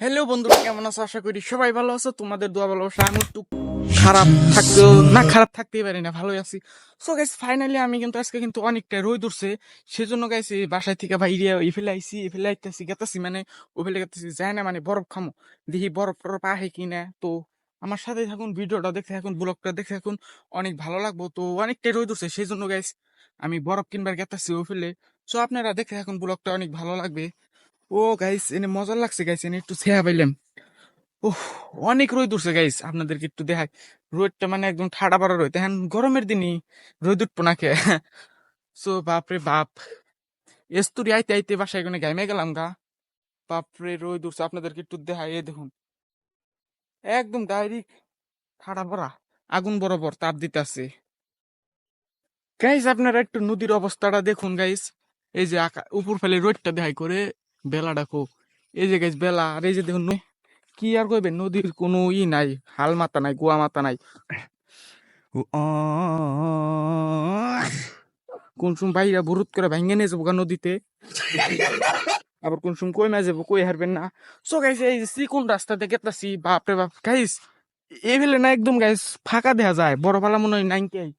Hello বন্ধুরা, কেমন আছো? আশা করি সবাই ভালো আছো। তোমাদের দোয়া, ভালোবাসা, আমি একটু খারাপ থাকতেও না, খারাপ থাকতেই পারি না, ভালোই আছি। সো গাইস ফাইনালি আমি কিন্তু আজকে কিন্তু অনেকটা রোদ উঠছে। সেজন্য গাইস এই বাসায় থেকে বাইরে এফেলে আইসি এফেলে আইতেছি, গেতেছি মানে ওফেলে গেতেছি, যায় না মানে বরফ খামো। দেখি বরফ টরফ আহে কিনা। তো আমার সাথে থাকুন, ভিডিওটা দেখতে থাকুন, ব্লগটা দেখে থাকুন, অনেক ভালো লাগবো। তো অনেকটাই রোদ উঠছে সেই জন্য গাইস আমি বরফ কিনবার গেতেছি ওফেলে সো আপনারা দেখে থাকুন, ব্লগটা অনেক ভালো লাগবে। ও গাইস এনে মজা লাগছে গাইস এনে একটু ছেয়া পাইলাম। ওহ অনেক রোদ উঠছে গাইস আপনাদেরকে একটু দেখাই। রোদটা মানে একদম ঠাডা পাড়া রোদ, এখন গরমের দিনই রোদ উঠবো না কে। সো বাপরে বাপ। এস্তুরি আইতে আইতে বাসায় কোনে গাইমে গেলাম গা। বাপরে রোদ উঠছে, আপনাদেরকে একটু দেখাই এ দেখুন। একদম ডাইরেক্ট ঠাডা পড়া, আগুন বরাবর তাপ দিতে আছে গাইস আপনারা একটু নদীর অবস্থাটা দেখুন গাইস এই যে উপর ফেলে রোদটা দেখাই করে। বেলা ডাকো। এই যে গাইস বেলা। আর এই যে দেখুন ন- কি আর কইবে? নদীর কোনো ই নাই হাল মাথা নাই গোয়া মাতা নাই। কোন সময় বাইরা বুরুত করে ভাঙ্গে নিয়ে যাব নদীতে। আবার কোন সময় কই মা যাব কই হারবেন না। সো গাইস এই যে কোন রাস্তা দিয়ে গেতাছি বাপরে বাপ। গাইস এই ফেলে না একদম গাইস ফাঁকা দেখা যায়। বড় পালা মনে হয় নাইনকে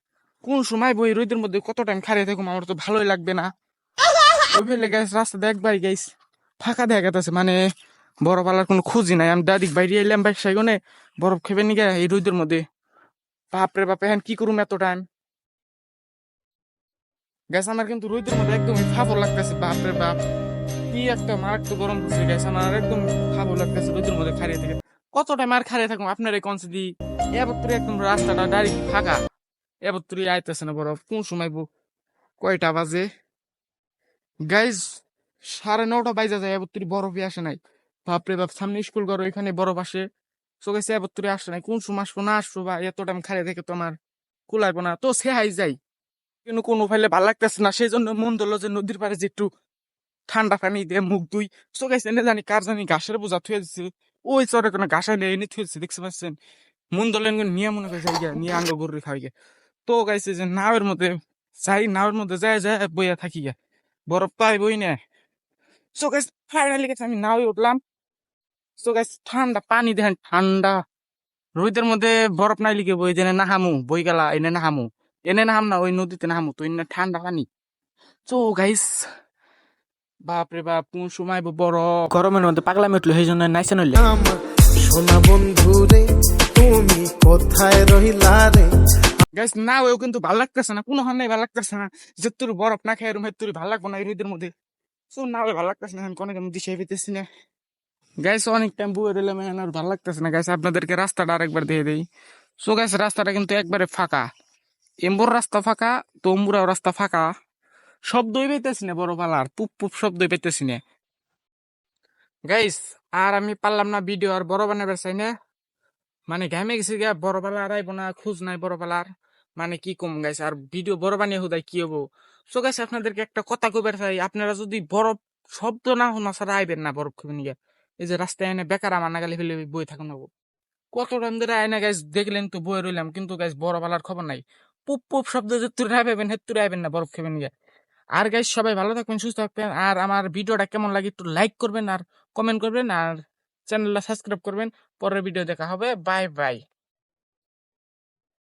কোন সময় বই রোদের মধ্যে কত টাইম খাড়িয়ে থাকুম আমার তো ভালোই লাগবে না। ওই ফেলে গাইস রাস্তা একবার গাইস ফাঁকা দেখা গেছে মানে বরফ পালার কোনো খুঁজি নাই। আমি ডাইরেক্ট বাইরে এলাম বাইক সাইগনে বরফ খেবে নি গা এই রোদের মধ্যে। বাপরে বাপ, এখন কি করুম এত টাইম গ্যাস আমার কিন্তু রোদের মধ্যে একদম ফাবর লাগতেছে, বাপরে বাপ। কি একটা মারাত্মক গরম পড়ছে গ্যাস আমার একদম ফাবর লাগতেছে রোদের মধ্যে খাড়িয়ে থেকে। কত টাইম আর খাড়িয়ে থাকুম আপনার এই কনসে দি এবার একদম রাস্তাটা ডাইরেক্ট ফাঁকা। এবার তুই আইতেছে না বরফ, কোন সময় কয়টা বাজে? গাইজ সাড়ে নটা বাইজা যায়, এবার তুই বরফই আসে নাই। বাপরে বাপ, সামনে স্কুল করো এখানে বরফ আসে। চোখে এবার তুই আসে নাই, কোন সময় আসব, না আসব, বা এত টাইম খাড়িয়ে থেকে তোমার কুলাইবো না। তো সে হাই যাই কিন্তু কোনো ফাইলে ভালো লাগতেছে না সেই জন্য মন ধরলো যে নদীর পাড়ে যে একটু ঠান্ডা পানি দিয়ে মুখ দুই চোখাইছে এনে জানি কার জানি ঘাসের বোঝা থুয়ে দিচ্ছে ওই চরে কোনো ঘাস নিয়ে এনে থুয়ে দেখতে পাচ্ছেন? মন ধরলেন নিয়ে মনে করছে গিয়া নিয়ে আঙ্গ গরু খাই গে তো গাইছে যে নাওয়ের মধ্যে, যাই নাওয়ের মধ্যে যায় যায় বইয়া থাকি গে বরফ পাই বই না। সো গাইস ফাইনালি গেছে আমি নাওয়ে উঠলাম। সো গাইস ঠান্ডা পানি দেখেন ঠান্ডা। রোদের মধ্যে বরফ নাই লিখে বই যেনে নাহামু বই গেলা এনে নাহামু। এনে নাহাম না ওই নদীতে নাহামু তো এনে ঠান্ডা পানি। তো গাইস বাপরে বাপ কোন সময় বড় গরমের মধ্যে পাগলামি উঠল সেই জন্য নাইছে নইলে। সোনা বন্ধু রে তুমি কোথায় রহিলা রে? গাইস না ওও কিন্তু ভালো লাগতেছে না কোনো হান্নাই ভালো লাগতেছে না। যে তোর বরফ না খাই রুম তোর ভালো লাগবো না এই রোদের মধ্যে। সো না ভালো লাগতেছে না আমি কোনো কেমন দিশে পেতেছি না। গাইস অনেক টাইম বুয়ে রইলাম, এখন আর ভালো লাগতেছে না। গাইস আপনাদেরকে রাস্তাটা আরেকবার দিয়ে দেই। সো গাইস রাস্তাটা কিন্তু একবারে ফাঁকা। এম্বুর রাস্তা ফাঁকা, তম্বুরাও রাস্তা ফাঁকা। শব্দই পেতেছি না, বড় পালার পুপ পুপ শব্দই পেতেছি না। গাইস আর আমি পারলাম না ভিডিও আর বড় বানাবার চাই না? মানে ঘামে গেছি গা বড় পালা আর আইবো না, খোঁজ নাই বড় পালার। মানে কি কম গাইছে আর ভিডিও বড় বানিয়ে হুদাই কি হব? সো গাইছে আপনাদেরকে একটা কথা কইবার চাই। আপনারা যদি বরফ শব্দ না শোনা, ছাড়া আইবেন না বরফ খাবেন গিয়া এই যে রাস্তায় এনে বেকার আমার নাগালে ফেলে বই থাকুন না কত টাইম ধরে আয়না গাইজ দেখলেন তো বয়ে রইলাম, কিন্তু গাইজ বড় পালার খবর নাই। পুপ পুপ শব্দ যে তুই আইবেন, হে তুই আইবেন না বরফ খাবেন গিয়া আর গাইজ সবাই ভালো থাকবেন, সুস্থ থাকবেন। আর আমার ভিডিওটা কেমন লাগে একটু লাইক করবেন আর কমেন্ট করবেন। আর চ্যানেলটা সাবস্ক্রাইব করবেন। পরের ভিডিও দেখা হবে। Bye bye